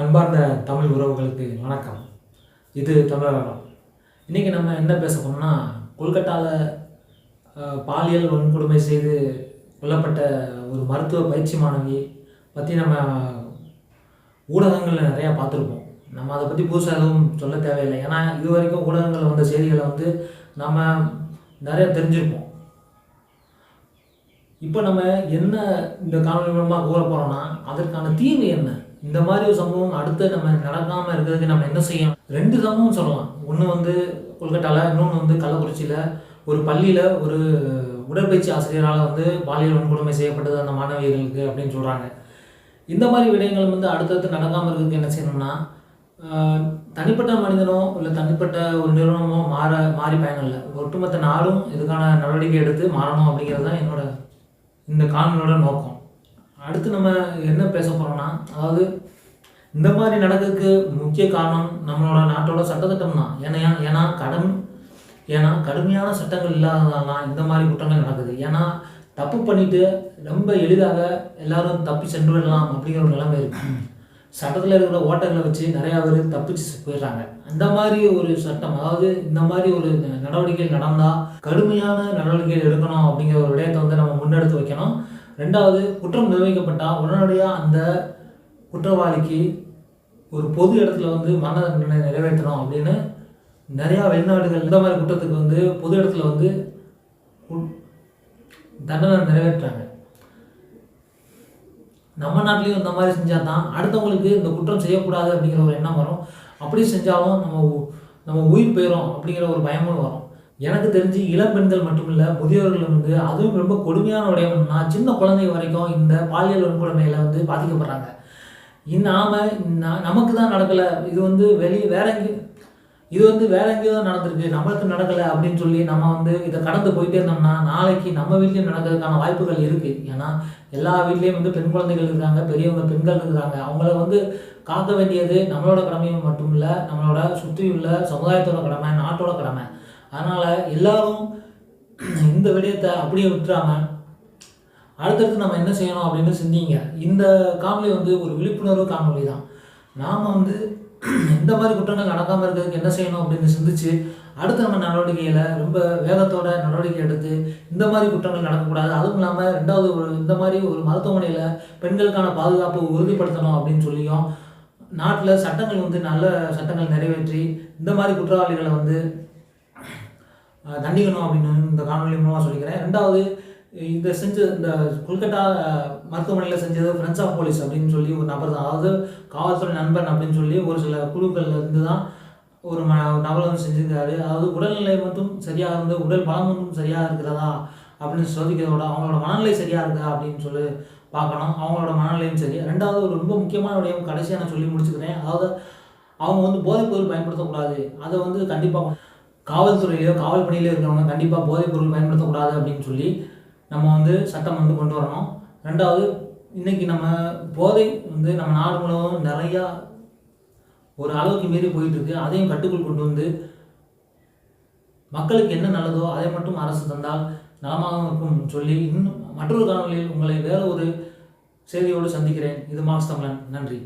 அன்பார்ந்த தமிழ் உறவுகளுக்கு வணக்கம். இது தமிழகம் இன்றைக்கி நம்ம என்ன பேச போனோம்னா கொல்கட்டாவில் பாலியல் வன்கொடுமை செய்து கொல்லப்பட்ட ஒரு மருத்துவ பயிற்சி மாணவி பற்றி நம்ம ஊடகங்களில் நிறையா பார்த்துருப்போம். நம்ம அதை பற்றி புதுசாக எதுவும் சொல்ல தேவையில்லை. ஏன்னா இது வரைக்கும் ஊடகங்களில் வந்த செய்திகளை வந்து நம்ம நிறைய தெரிஞ்சிருப்போம். இப்போ நம்ம என்ன இந்த காணொலி மூலமாக கூற போகிறோம்னா அதற்கான தீர்வு என்ன? இந்த மாதிரி ஒரு சம்பவம் அடுத்து நம்ம நடக்காமல் இருக்கிறதுக்கு நம்ம என்ன செய்யணும்? ரெண்டு சம்பவம் சொல்லலாம். ஒன்று வந்து கொல்கட்டாவில் இன்னொன்று வந்து கள்ளக்குறிச்சியில் ஒரு பள்ளியில் ஒரு உடற்பயிற்சி ஆசிரியரால் வந்து பாலியல் வன்கொடுமை செய்யப்பட்டது அந்த மாணவியர்களுக்கு அப்படின்னு சொல்கிறாங்க இந்த மாதிரி விடயங்கள் வந்து அடுத்தடுத்து நடக்காமல் இருக்கிறதுக்கு என்ன செய்யணும்னா தனிப்பட்ட மனிதனோ இல்லை தனிப்பட்ட ஒரு நிறுவனமோ மாற மாறி பயனில்லை. ஒட்டுமொத்த நாடும் இதுக்கான நடவடிக்கை எடுத்து மாறணும் அப்படிங்கிறது தான் என்னோட இந்த காணொலியோட நோக்கம். அடுத்து நம்ம என்ன பேச போகிறோம்னா அதாவது இந்த மாதிரி நடக்கிறதுக்கு முக்கிய காரணம் நம்மளோட நாட்டோட சட்டத்திட்டம் தான். ஏன்னா ஏன்னா கடும் ஏன்னா கடுமையான சட்டங்கள் இல்லாததால் தான் இந்த மாதிரி குற்றங்கள் நடக்குது. ஏன்னா தப்பு பண்ணிட்டு ரொம்ப எளிதாக எல்லாரும் தப்பி சென்று விடலாம் அப்படிங்கிற ஒரு நிலைமை இருக்கு. சட்டத்தில் இருக்கிற ஓட்டங்களை வச்சு நிறையா பேர் தப்பிச்சு போயிடுறாங்க. அந்த மாதிரி ஒரு சட்டம் அதாவது இந்த மாதிரி ஒரு நடவடிக்கைகள் நடந்தால் கடுமையான நடவடிக்கைகள் எடுக்கணும் அப்படிங்கிற ஒரு விடயத்தை வந்து நம்ம முன்னெடுத்து வைக்கணும் ரெண்டாவது குற்றம் நிர்வகிக்கப்பட்டால் உடனடியாக அந்த குற்றவாளிக்கு ஒரு பொது இடத்துல வந்து மரண தண்டனை நிறைவேற்றணும் அப்படின்னு நிறையா வெளிநாடுகள் இந்த மாதிரி குற்றத்துக்கு வந்து பொது இடத்துல வந்து தண்டனை நிறைவேற்றுறாங்க. நம்ம நாட்டிலையும் இந்த மாதிரி செஞ்சால் தான் அடுத்தவங்களுக்கு இந்த குற்றம் செய்யக்கூடாது அப்படிங்கிற ஒரு எண்ணம் வரும். அப்படி செஞ்சாலும் நம்ம உ- நம்ம உயிர் போயிடும் அப்படிங்கிற ஒரு பயமும் வரும். எனக்கு தெரிஞ்சு இளம் பெண்கள் மட்டும் இல்லை முதியோர்கள் வந்து அதுவும் ரொம்ப கொடுமையான விடயம்னா சின்ன குழந்தை வரைக்கும் இந்த பாலியல் வன்கொடுமையில் வந்து பாதிக்கப்படுறாங்க. நாம நமக்கு தான் நடக்கலை. இது வந்து வெளியே வேற எங்கேயும் இது வந்து வேற எங்கேயோ தான் நடந்திருக்கு. நம்மளுக்கு நடக்கலை அப்படின்னு சொல்லி நம்ம வந்து இதை கடந்து போயிட்டே இருந்தோம்னா நாளைக்கு நம்ம வீட்லேயும் நடக்கிறதுக்கான வாய்ப்புகள் இருக்குது ஏன்னா எல்லா வீட்லேயும் வந்து பெண் குழந்தைகள் இருக்காங்க பெரியவங்க பெண்கள் இருக்கிறாங்க அவங்கள வந்து காக்க வேண்டியது நம்மளோட கடமையும் மட்டும் இல்லை நம்மளோட சுற்றி உள்ள சமுதாயத்தோட கடமை நாட்டோட கடமை. அதனால் எல்லாரும் இந்த விடயத்தை அப்படியே விட்டுறாங்க. அடுத்தடுத்து நம்ம என்ன செய்யணும் அப்படின்னு சிந்திங்க. இந்த காணொலி வந்து ஒரு விழிப்புணர்வு காணொலி தான். நாம் வந்து இந்த மாதிரி குற்றங்கள் நடக்காமல் இருக்கிறதுக்கு என்ன செய்யணும் அப்படின்னு சிந்திச்சு அடுத்த நம்ம நடவடிக்கையில் ரொம்ப வேகத்தோட நடவடிக்கை எடுத்து இந்த மாதிரி குற்றங்கள் நடக்கக்கூடாது. அதுவும் இல்லாமல் ரெண்டாவது ஒரு இந்த மாதிரி ஒரு மருத்துவமனையில் பெண்களுக்கான பாதுகாப்பு உறுதிப்படுத்தணும் அப்படின்னு சொல்லியும் நாட்டில் சட்டங்கள் வந்து நல்ல சட்டங்கள் நிறைவேற்றி இந்த மாதிரி குற்றவாளிகளை வந்து தண்டிக்கணும் அப்படின்னு இந்த காணொலி மூலமாக சொல்லிக்கிறேன். ரெண்டாவது இந்த செஞ்ச இந்த கொல்கட்டா மருத்துவமனையில் செஞ்சது ஃப்ரெண்ட்ஸ் ஆஃப் போலீஸ் அப்படின்னு சொல்லி ஒரு நபர் தான். அதாவது காவல்துறை நண்பன் அப்படின்னு சொல்லி ஒரு சில குழுக்கள்ல இருந்து தான் ஒரு ம ஒரு நபர் வந்து செஞ்சிருக்காரு. அதாவது உடல்நிலை மட்டும் சரியாக இருந்து உடல் பலம் மட்டும் சரியாக இருக்கிறதா அப்படின்னு சோதிக்கிறதோட அவங்களோட மனநிலை சரியாக இருக்கா அப்படின்னு சொல்லி பார்க்கணும். அவங்களோட மனநிலையும் சரி. ரெண்டாவது ஒரு ரொம்ப முக்கியமான விடயம் கடைசியாக நான் சொல்லி முடிச்சுக்கிறேன். அதாவது அவங்க வந்து போதைப்பொருள் பயன்படுத்தக்கூடாது. அதை வந்து கண்டிப்பாக காவல்துறையிலோ காவல் பணியிலோ இருக்கிறவங்க கண்டிப்பாக போதைப் பொருள் பயன்படுத்தக்கூடாது அப்படின்னு சொல்லி நம்ம வந்து சட்டம் வந்து கொண்டு வரணும். ரெண்டாவது இன்றைக்கி நம்ம போதை வந்து நம்ம நாடு முழுவதும் நிறையா ஒரு அளவுக்கு மீறி போயிட்டுருக்கு. அதையும் கட்டுக்குள் கொண்டு வந்து மக்களுக்கு என்ன நல்லதோ அதை மட்டும் அரசு தந்தால் நலமாக இருக்கும் சொல்லி இன்னும் மற்றொரு காணொலியில் உங்களை வேறு ஒரு செய்தியோடு சந்திக்கிறேன். இது மார்க்ஸ் தமிழன். நன்றி.